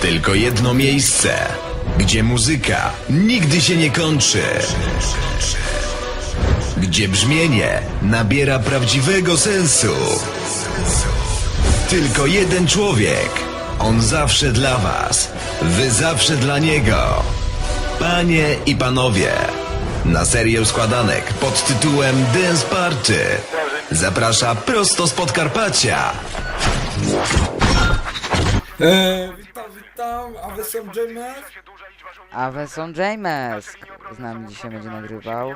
Tylko jedno miejsce, gdzie muzyka nigdy się nie kończy. Gdzie brzmienie nabiera prawdziwego sensu. Tylko jeden człowiek. On zawsze dla was. Wy zawsze dla niego. Panie i panowie, na serię składanek pod tytułem Dance Party zaprasza prosto z Podkarpacia Eee, a wy są James? A Weson James z nami dzisiaj będzie nagrywał.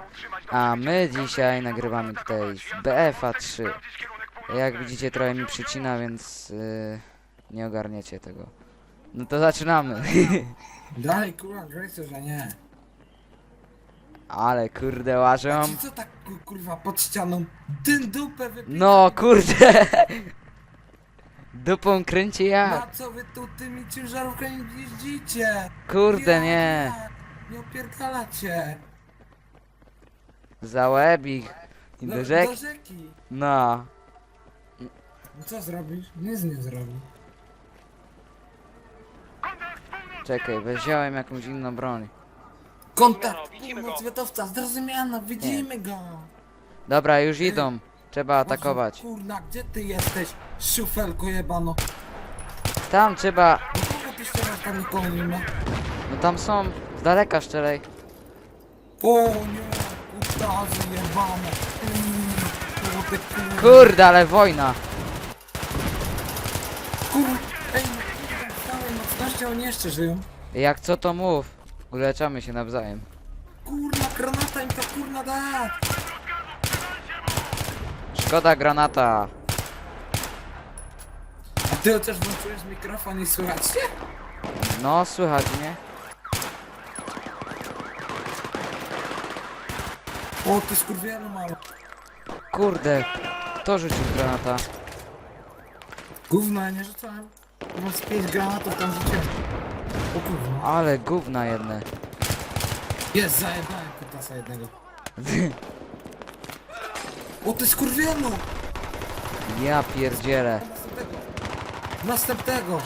A my dzisiaj nagrywamy tutaj z BFA 3. Jak widzicie trochę mi przycina, więc yy, nie ogarniecie tego. No to zaczynamy. Dalej, kurwa, Grace, że nie. Ale kurde łażą. Ci co tak, ku- kurwa, pod ścianą dyn dupę? No kurde. Dupą kręci Na ja. co wy tu tymi ciężarówkami jeździcie? Kurde Ja, nie. Nie opierdalacie. Za łeb ich. I No, do rzeki. Do rzeki. No. No co zrobisz? Nic nie zrobi. Czekaj, wziąłem jakąś inną broń. Kontakt, północwiatowca, zrozumiano, widzimy go. Dobra, już idą. Trzeba atakować. Kurna, gdzie ty jesteś, szufelko jebano? Tam trzeba. Kogo ty tam nikogo nie ma? No tam są. Z daleka szczelej. O nie, jebane. Mm, kurwa. Kurde, ale wojna. Kur... Ej, no całej mocności oni jeszcze żyją. Jak co to mów. Uleczamy się nawzajem. Kurna, granata im to kurna da. Szkoda granata. A ty chociaż włączyłeś mikrofon i słychać się? No, słychać mnie. O, ty skurwielu mało. Kurde. Kto rzucił granata? Gówno, ja nie rzucałem. Mam z pięć granatów tam rzuciłem. O kurwa. Ale gówna jedne. Jest, zajebałem kutasa jednego. O, ty skurwielu! Ja pierdzielę. Następnego. Następnego!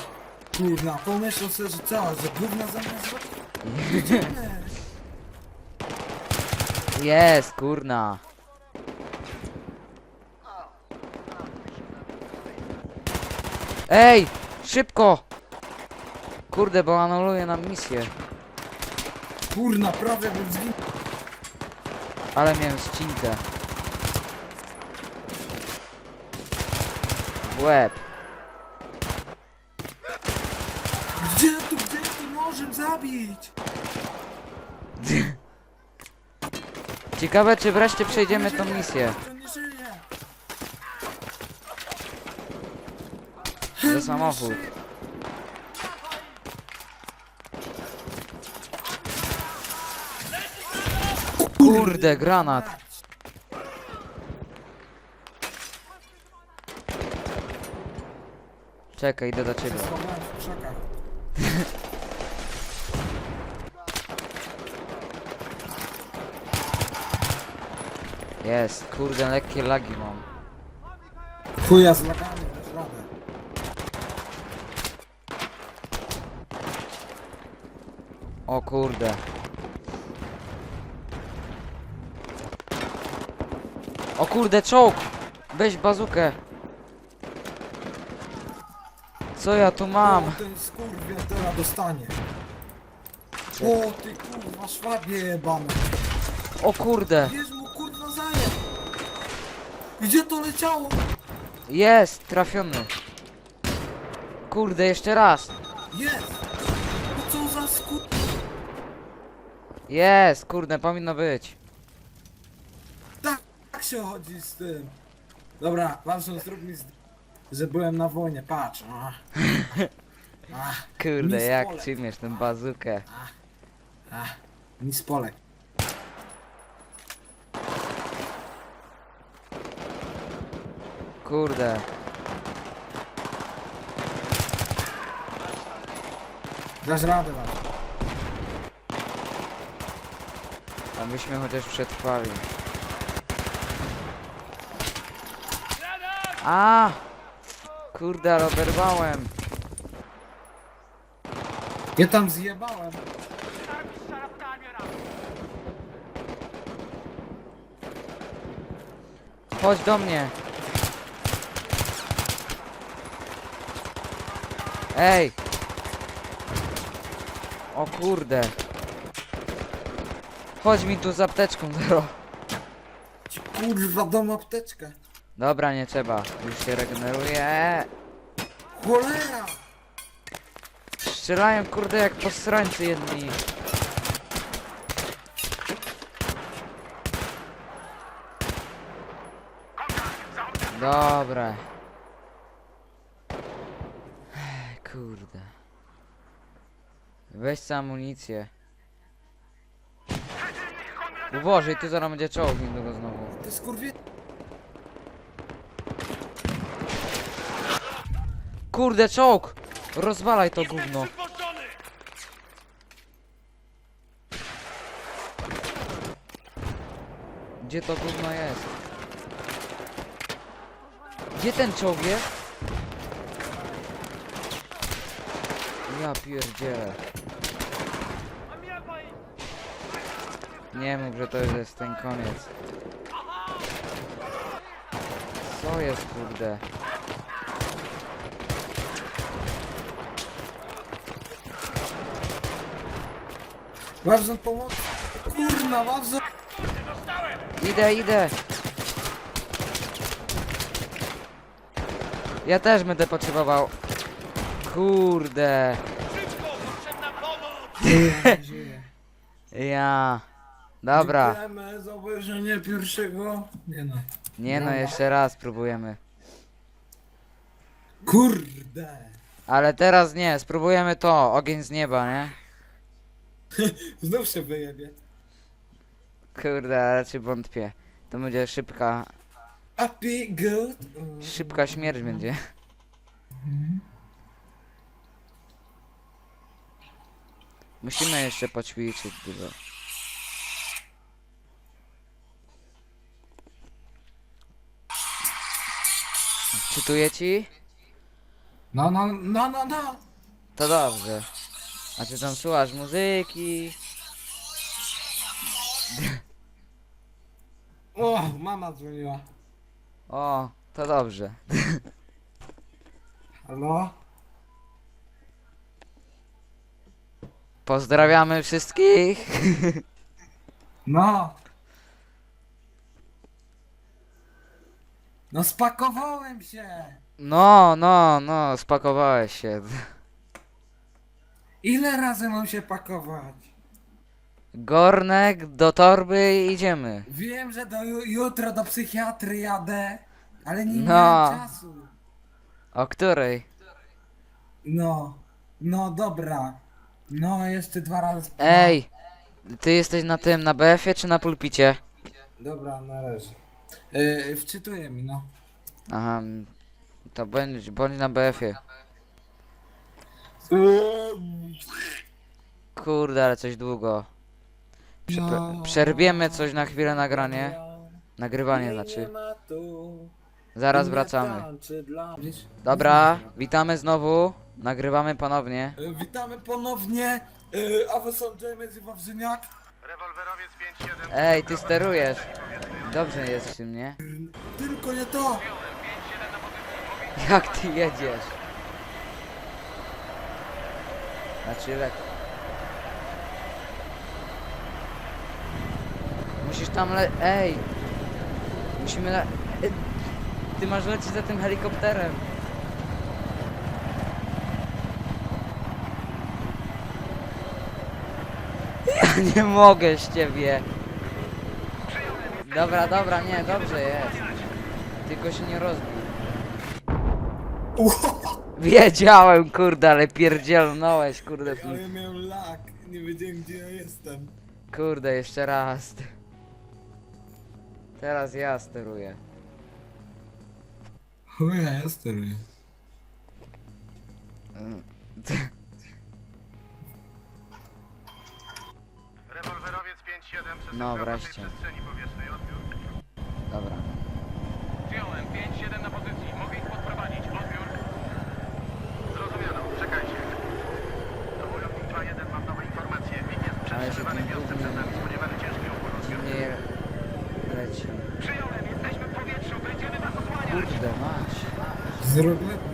Kurna, pomyślał sobie, że co, że gówno zamiast zrobić? Jest, kurna. Ej! Szybko! Kurde, bo anuluje nam misję. Kurna, prawie bym zginął. Ale miałem ścinkę. W łeb. Gdzie tu, gdzie tu nożem zabić? Ciekawe, czy wreszcie przejdziemy tą misję. To nie żyje. Za samochód. Kurde, granat. Czekaj, idę do ciebie. Schowałem w krzakach. Jest, kurde, lekkie lagi mam. Chuja z lagami, dasz radę. O kurde. O kurde, czołg! Weź bazukę. Co ja tu mam? O, ten skurwiel teraz dostanie. O, ty kurwa, szwabie jebane. O kurde. Bierz mu kurwa zajem. Gdzie to leciało? Jest, trafiony. Kurde, jeszcze raz. Jest! No co za skur... Jest, kurde, powinno być. Tak, tak się chodzi z tym. Dobra, Wanson, zrób mi z... że byłem na wojnie, patrz. A. A, Kurde, Miss jak Polek. przyjmiesz tę bazukę. a, nic polek. Kurde. Dasz radę, wam. Abyśmy chociaż przetrwali. A! Kurde, ale oberwałem. Ja tam zjebałem. Chodź do mnie. Ej! O kurde. Chodź mi tu z apteczką, zero. Ci kurwa dom apteczkę. Dobra, nie trzeba. Już się regeneruje. Cholera! Strzelają kurde jak posrańcy jedni. Dobra. Kurde. Weź sobie amunicję. Uważaj, tu zaraz będzie czołg niedługo znowu. Ty skurwie... Kurde, czołg! Rozwalaj to gówno. Gdzie to gówno jest? Gdzie ten czołg jest? Ja pierdzielę. Nie mów, że to już jest ten koniec. Co jest kurde? Wawzon pomoc. Kurna, Wawzon... Idę, idę. Ja też będę potrzebował. Kurde. Ja. Dobra. Dziękujemy za obejrzenie pierwszego... Nie no. Nie no, jeszcze raz spróbujemy. Kurde! Ale teraz nie, spróbujemy to. Ogień z nieba, nie? Znów się wyjebie. Kurde, ale raczej wątpię. To będzie szybka, Happy, good. szybka śmierć będzie. Musimy jeszcze poćwiczyć dużo. Czytuję ci? No, no, no, no, no. To dobrze. A ty tam słuchasz muzyki? O, mama dzwoniła. O, to dobrze. Halo? Pozdrawiamy wszystkich. No. No spakowałem się. No, no, no, spakowałeś się. Ile razy mam się pakować? Gornek do torby i idziemy. Wiem, że do ju- jutro do psychiatry jadę, ale nie No. miałem czasu. O której? No, no dobra. No, jeszcze dwa razy. Ej, ty jesteś na tym, na BF-ie czy na pulpicie? Dobra, na razie. Yy, wczytuję mi, no. Aha, to bądź, bądź na BF-ie. Kurde, ale coś długo. Przepra- przerwiemy coś na chwilę nagranie. Nagrywanie znaczy. Zaraz wracamy. Dobra, witamy znowu. Nagrywamy ponownie. E, Witamy ponownie. E, A wy są James i Wawrzyniak. Rewolwerowiec 5-7. Ej, ty sterujesz. Dobrze jest w tym, nie? Tylko nie to. Jak ty jedziesz? Znaczy lekko. Musisz tam le... Ej! Musimy le... Ty masz lecieć za tym helikopterem. Ja nie mogę z ciebie. Dobra, dobra, nie, dobrze jest. Tylko się nie rozbił. Wiedziałem, kurde, ale pierdzielnąłeś, kurde. Ale miałem lak. Nie wiedziałem gdzie ja jestem. Kurde, jeszcze raz. Teraz ja steruję. Chuja, ja steruję. Rewolwerowiec 5-7 przez No, wreszcie. przestrzeni powietrznej odbiór. Dobra. Przyjąłem 5-7 na pozycji. Mogę ich podprowadzić. Odbiór. Zrozumiano. Czekajcie. To wojownik kurde mać. Zróbmy.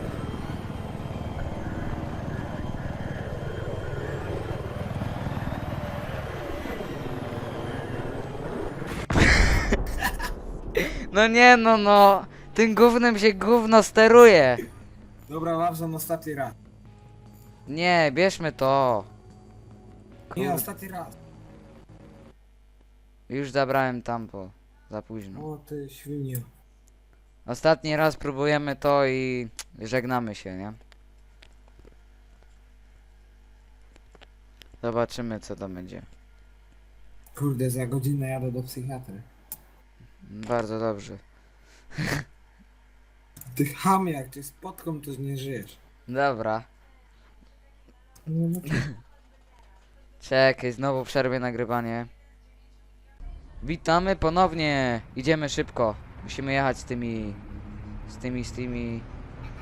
No nie no no, tym gównem się gówno steruje. Dobra, Ławzon, ostatni raz. Nie, bierzmy to. Nie, ostatni raz. Już zabrałem tampo. Za późno. O ty świniu. Ostatni raz próbujemy to i żegnamy się, nie? Zobaczymy co to będzie. Kurde, za godzinę jadę do psychiatry. Bardzo dobrze. Ty chamie, jak cię spotkam, to nie żyjesz. Dobra. No, no, Czekaj, znowu przerwie nagrywanie. Witamy ponownie. Idziemy szybko. Musimy jechać z tymi... Z tymi, z tymi...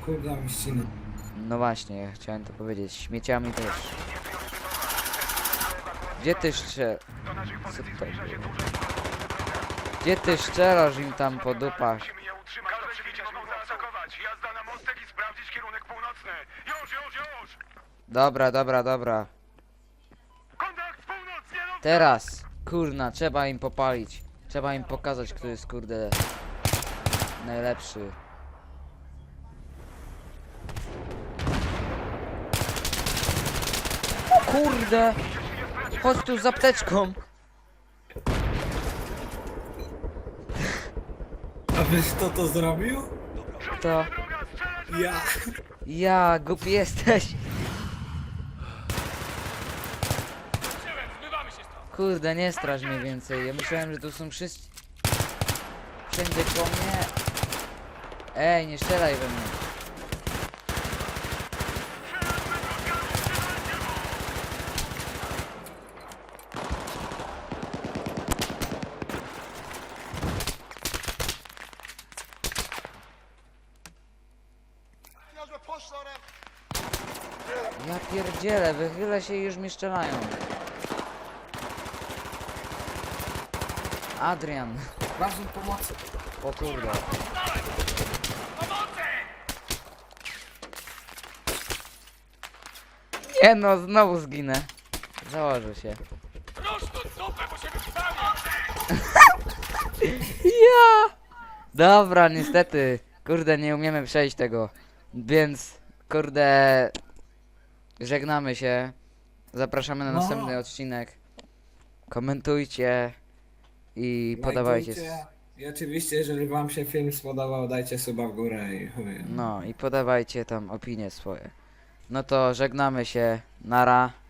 kurde, mi ścina. No właśnie, chciałem to powiedzieć. Śmieciami też. Gdzie ty szcze... Co to było? Gdzie ty szczerasz im tam po dupach? Dobra, dobra, dobra. No! Teraz, kurna, trzeba im popalić. Trzeba im pokazać, kto jest, kurde, najlepszy. O kurde! Chodź tu z apteczką! A wiesz kto to zrobił? To Ja. ja, głupi jesteś. Kurde, nie straż mnie więcej. Ja myślałem, że tu są wszyscy... Wszędzie po mnie. Ej, nie strzelaj we mnie. Ja pierdzielę, wychylę się i już mi strzelają. Adrian. Ławzon pomocy. O kurde. Nie no, znowu zginę. Założę się. Ja! Dobra, niestety. Kurde, nie umiemy przejść tego. Więc, kurde, żegnamy się. Zapraszamy na No. następny odcinek. Komentujcie i podawajcie. Lajkujcie. I oczywiście, jeżeli wam się film spodobał, dajcie suba w górę i chuj. No i podawajcie tam opinie swoje. No to żegnamy się. Nara.